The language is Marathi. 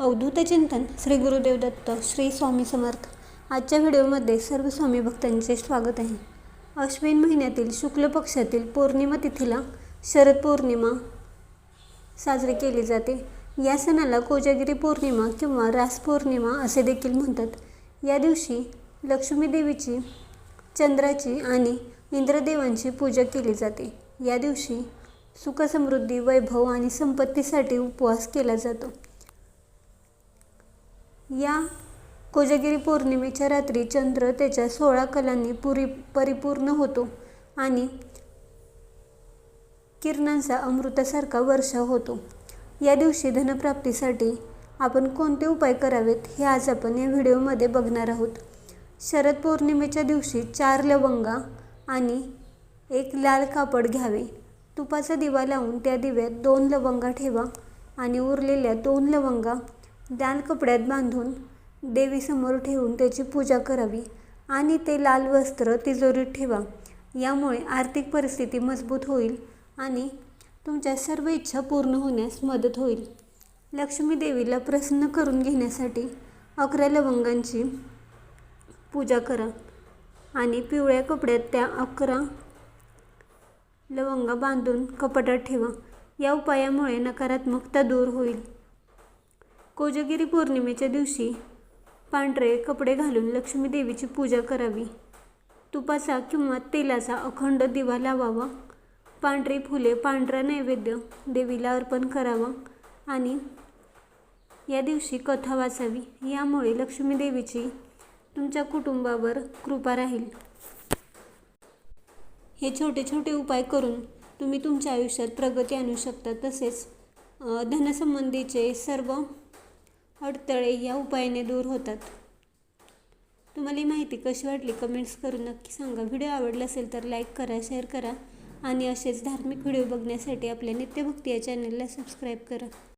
अवधूत चिंतन श्री गुरुदेव दत्त श्री स्वामी समर्थ. आजच्या व्हिडिओमध्ये सर्व स्वामी भक्तांचे स्वागत आहे. अश्विन महिन्यातील शुक्ल पक्षातील पौर्णिमा तिथीला शरद पौर्णिमा साजरी केली जाते. या सणाला कोजागिरी पौर्णिमा किंवा रास पौर्णिमा असे देखील म्हणतात. या दिवशी लक्ष्मी देवीची चंद्राची आणि इंद्रदेवांची पूजा केली जाते. या दिवशी सुखसमृद्धी वैभव आणि संपत्तीसाठी उपवास केला जातो. या कोजागिरी पौर्णिमेच्या रात्री चंद्र त्याच्या सोळा कलांनी पुरी परिपूर्ण होतो आणि किरणांचा अमृतासारखा वर्षा होतो. या दिवशी धनप्राप्तीसाठी आपण कोणते उपाय करावेत हे आज आपण या व्हिडिओमध्ये बघणार आहोत. शरद पौर्णिमेच्या दिवशी चार लवंगा आणि एक लाल कापड घ्यावे. तुपाचा दिवा लावून त्या दिव्यात दोन लवंगा ठेवा आणि उरलेल्या दोन लवंगा दान कपड्यात बांधून देवीसमोर ठेवून त्याची पूजा करावी आणि ते लाल वस्त्र तिजोरीत ठेवा. यामुळे आर्थिक परिस्थिती मजबूत होईल आणि तुमच्या सर्व इच्छा पूर्ण होण्यास मदत होईल. लक्ष्मी देवीला प्रसन्न करून घेण्यासाठी अकरा लवंगांची पूजा करा आणि पिवळ्या कपड्यात त्या अकरा लवंगा बांधून कपाटात ठेवा. या उपायामुळे नकारात्मकता दूर होईल. कोजगिरी पौर्णिमेच्या दिवशी पांढरे कपडे घालून लक्ष्मी देवीची पूजा करावी. तुपाचा किंवा तेलाचा अखंड दिवा लावावा. पांढरी फुले पांढरा नैवेद्य देवीला अर्पण करावा आणि या दिवशी कथा वाचावी. यामुळे लक्ष्मी देवीची तुमच्या कुटुंबावर कृपा राहील. हे छोटे छोटे उपाय करून तुम्ही तुमच्या आयुष्यात प्रगती आणू शकता. तसेच धनसंबंधीचे सर्व अडथळे या उपायाने दूर होतात. तुम्हाला ही माहिती कशी वाटली कमेंट्स करून नक्की सांगा. व्हिडिओ आवडला असेल तर लाईक करा शेअर करा आणि असेच धार्मिक व्हिडिओ बघण्यासाठी आपल्या नित्यभक्ती या चॅनलला सबस्क्राईब करा.